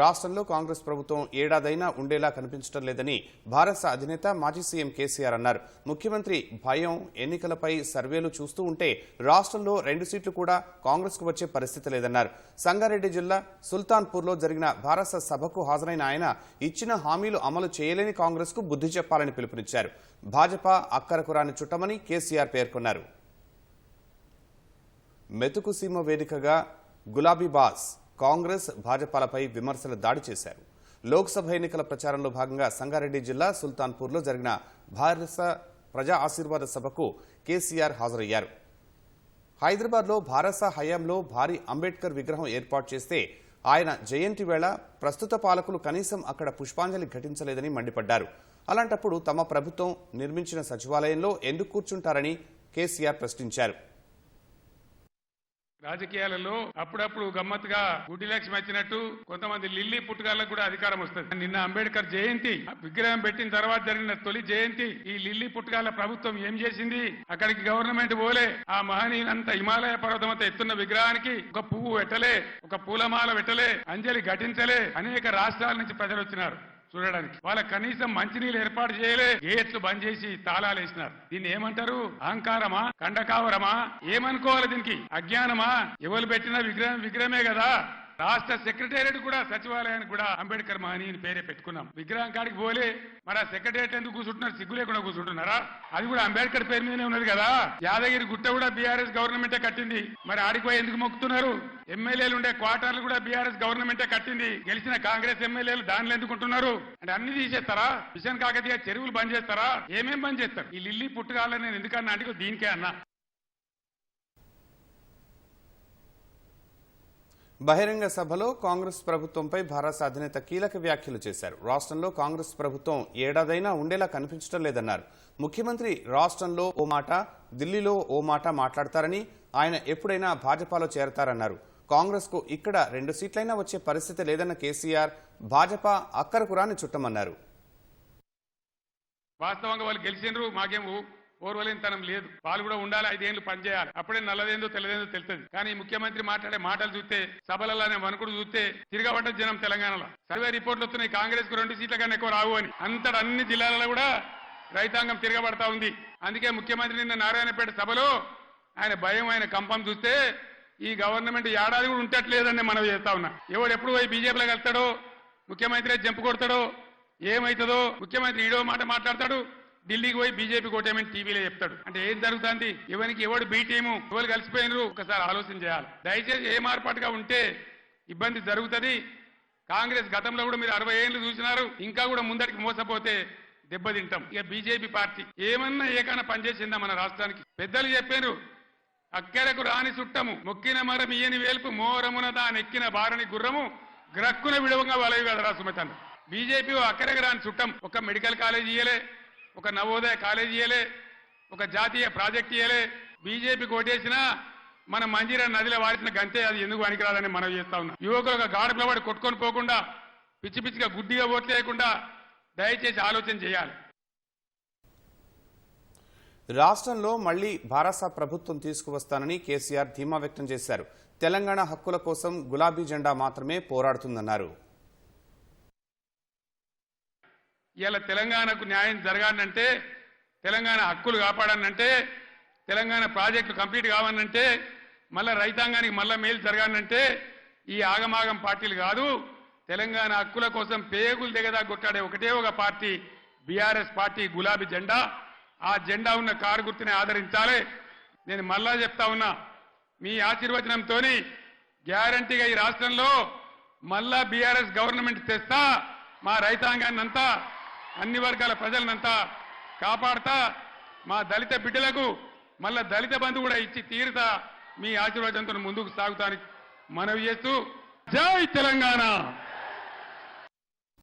రాష్ట్రంలో కాంగ్రెస్ ప్రభుత్వం ఏడాదైనా ఉండేలా కనిపించడం లేదని భారత అధినేత మాజీ సీఎం కేసీఆర్ అన్నారు. ముఖ్యమంత్రి భయం ఎన్నికలపై సర్వేలు చూస్తూ ఉంటే రాష్ట్రంలో రెండు సీట్లు కూడా కాంగ్రెస్కు వచ్చే పరిస్థితి లేదన్నారు. సంగారెడ్డి జిల్లా సుల్తాన్పూర్లో జరిగిన భారత సభకు హాజరైన ఆయన ఇచ్చిన హామీలు అమలు చేయలేని కాంగ్రెస్కు బుద్ధి చెప్పాలని పిలుపునిచ్చారు. భాజపా అక్కరకు రాని చుట్టమని కేసీఆర్ పేర్కొన్నారు. మెతుకు సీమ వేదికగా గులాబీ బాస్ కాంగ్రెస్ భాజపాలపై విమర్శలు దాడి చేశారు. లోక్సభ ఎన్నికల ప్రచారంలో భాగంగా సంగారెడ్డి జిల్లా సుల్తాన్పూర్లో జరిగిన భారత ప్రజా ఆశీర్వాద సభకు కేసీఆర్ హాజరయ్యారు. హైదరాబాద్లో భారస హయాంలో భారీ అంబేద్కర్ విగ్రహం ఏర్పాటు చేస్తే ఆయన జయంతి వేళ ప్రస్తుత పాలకులు కనీసం అక్కడ పుష్పాంజలి ఘటించలేదని మండిపడ్డారు. అలాంటప్పుడు తమ ప్రభుత్వం నిర్మించిన సచివాలయంలో ఎందుకు కూర్చుంటారని కేసీఆర్ ప్రశ్నించారు. రాజకీయాలలో అప్పుడప్పుడు గమ్మత్తుగా గుడ్డి లక్ష్మి వచ్చినట్టు కొంతమంది లిల్లీ పుట్టుగాళ్ళకు కూడా అధికారం వస్తుంది. నిన్న అంబేద్కర్ జయంతి ఆ విగ్రహం పెట్టిన తర్వాత జరిగిన తొలి జయంతి ఈ లిల్లీ పుట్టుగాల ప్రభుత్వం ఏం చేసింది? అక్కడికి గవర్నమెంట్ పోలే ఆ మహనీయులంత హిమాలయ పర్వతం ఎత్తున్న విగ్రహానికి ఒక పువ్వు పెట్టలే ఒక పూలమాల పెట్టలే అంజలి ఘటించలే అనేక రాష్ట్రాల నుంచి ప్రజలు వచ్చినారు. చూడడానికి. వాళ్ళ కనీసం మంచినీళ్ళు ఏర్పాటు చేయలే. గేట్లు బంద్ చేసి తాళాలు వేసినారు. దీన్ని ఏమంటారు? అహంకారమా? కండకావరమా? ఏమనుకోవాలి దీనికి? అజ్ఞానమా? ఎవరు పెట్టిన విగ్రహం విగ్రహమే కదా. రాష్ట్ర సెక్రటేరియట్ కూడా సచివాలయానికి కూడా అంబేద్కర్ మహనీయుని పేరే పెట్టుకున్నాం. విగ్రహం కాడికి పోలే మరి ఆ సెక్రటేరియట్ ఎందుకు కూర్చుంటున్నారు? సిగ్గు లేకుండా కూర్చుంటున్నారా? అది కూడా అంబేద్కర్ పేరు మీదనే ఉన్నది కదా. యాదగిరి గుట్ట కూడా బీఆర్ఎస్ గవర్నమెంటే కట్టింది. మరి ఆడికి పోయి ఎందుకు మొక్కుతున్నారు? ఎమ్మెల్యేలు ఉండే క్వార్టర్లు కూడా బీఆర్ఎస్ గవర్నమెంటే కట్టింది. గెలిచిన కాంగ్రెస్ ఎమ్మెల్యేలు దానిలో ఎందుకుంటున్నారు అంటే అన్ని తీసేస్తారా? మిషన్ కాకతీయ చెరువులు బంద్ చేస్తారా? ఏమేం బంద్ చేస్తారు? ఈ లిల్లీ పుట్టుకాలని నేను ఎందుకన్నా? అంటే దీనికే అన్నా. బహిరంగ సభలో కాంగ్రెస్ ప్రభుత్వంపై భారత అధినేత కీలక వ్యాఖ్యలు చేశారు. రాష్ట్రంలో కాంగ్రెస్ ప్రభుత్వం ఏడాదైనా ఉండేలా కనిపించడం లేదన్నారు. ముఖ్యమంత్రి రాష్ట్రంలో ఓ మాట ఢిల్లీలో ఓ మాట మాట్లాడతారని ఆయన ఎప్పుడైనా భాజపాలో చేరతారన్నారు. కాంగ్రెస్కు ఇక్కడ రెండు సీట్లైనా వచ్చే పరిస్థితి లేదన్న కేసీఆర్ భాజపా అక్కరకురాని చుట్టమన్నారు. వాస్తవంగా వాళ్ళు గెలిచినారు మాకేం ఓర్వలేనితనం లేదు. వాళ్ళు కూడా ఉండాలి ఐదేళ్ళు పనిచేయాలి అప్పుడే నల్లదేందో తెల్లదేందో తెలుస్తుంది. కానీ ముఖ్యమంత్రి మాట్లాడే మాటలు చూస్తే సభలలోనే వణుకుడు చూస్తే తిరగబడ్డ జనం తెలంగాణలో. సర్వే రిపోర్ట్లు వస్తున్నాయి కాంగ్రెస్కు రెండు సీట్ల కన్నా ఎక్కువ రావు అని. అంతటి అన్ని జిల్లాలలో కూడా రైతాంగం తిరగబడతా ఉంది. అందుకే ముఖ్యమంత్రి నిన్న నారాయణపేట సభలో ఆయన భయం ఆయన కంపం చూస్తే ఈ గవర్నమెంట్ ఏడాది కూడా ఉంటట్లేదని మనం చేస్తా ఉన్నా. ఎవడు ఎప్పుడు పోయి బీజేపీలో వెళ్తాడో ముఖ్యమంత్రి జంపు కొడతాడో ఏమవుతుందో ముఖ్యమంత్రి ఈడో మాట మాట్లాడతాడు ఢిల్లీకి పోయి బీజేపీ కోటేమని టీవీలో చెప్తాడు. అంటే ఏం జరుగుతుంది? ఎవరికి ఎవడు బీటీము ఎవరు కలిసిపోయినరు? ఒకసారి ఆలోచన చేయాలి. దయచేసి ఏ మార్పాటుగా ఉంటే ఇబ్బంది జరుగుతుంది. కాంగ్రెస్ గతంలో కూడా మీరు అరవై ఏళ్ళు చూసినారు. ఇంకా కూడా ముందరికి మోసపోతే దెబ్బతింటాం. ఇక బీజేపీ పార్టీ ఏమన్నా ఏకైనా పనిచేసిందా మన రాష్ట్రానికి? పెద్దలు చెప్పారు అక్కెరకు రాని చుట్టము మొక్కిన మరం ఇయని వేల్పు మోరమున దానెక్కిన బారని గుర్రము గ్రక్కున విడవంగా వలవి కదరా సుమితన్ బీజేపీ అక్కరకు రాని చుట్టం ఒక మెడికల్ కాలేజ్ ఇయ్యలే. ఒక నవోదయ కాలేజీయలే ఒక జాతీయ ప్రాజెక్ట్ ఇయ్యలే. బీజేపీ కోటేసినా మన మంజీరా నదిలో వాడిసిన గంతే అది ఎందుకు పనికిరాదని మనం చేస్తా ఉన్నాం. యువకులు ఒక గాడుపుల వాడి కొట్టుకొని పోకుండా పిచ్చి పిచ్చిగా గుడ్డిగా ఓట్లేయకుండా దయచేసి ఆలోచన చేయాలి. రాష్ట్రంలో మళ్ళీ భారత ప్రభుత్వం తీసుకువస్తానని కేసీఆర్ ధీమా వ్యక్తం చేశారు. తెలంగాణ హక్కుల కోసం గులాబీ జెండా మాత్రమే పోరాడుతుందన్నారు. ఇలా తెలంగాణకు న్యాయం జరగాలంటే తెలంగాణ హక్కులు కాపాడానంటే తెలంగాణ ప్రాజెక్టులు కంప్లీట్ కావాలంటే మళ్ళా రైతాంగానికి మళ్ళా మేలు జరగాలంటే ఈ ఆగమాగం పార్టీలు కాదు. తెలంగాణ హక్కుల కోసం పేగులు దిగదా కొట్టాడే ఒకటే ఒక పార్టీ బీఆర్ఎస్ పార్టీ గులాబీ జెండా. ఆ జెండా ఉన్న కారు గుర్తుని ఆదరించాలి. నేను మళ్ళా చెప్తా ఉన్నా మీ ఆశీర్వచనంతో గ్యారంటీగా ఈ రాష్ట్రంలో మళ్ళా బీఆర్ఎస్ గవర్నమెంట్ తెస్తా మా రైతాంగాన్ని అంతా అన్ని వర్గాల ప్రజలనంతా కాపాడతా మా దళిత బిడ్డలకు మళ్ళా దళిత బంధు కూడా ఇచ్చి తీరుతా మీ ఆశీర్వాదంతో ముందుకు సాగుతానికి మనవి చేస్తూ జై తెలంగాణ.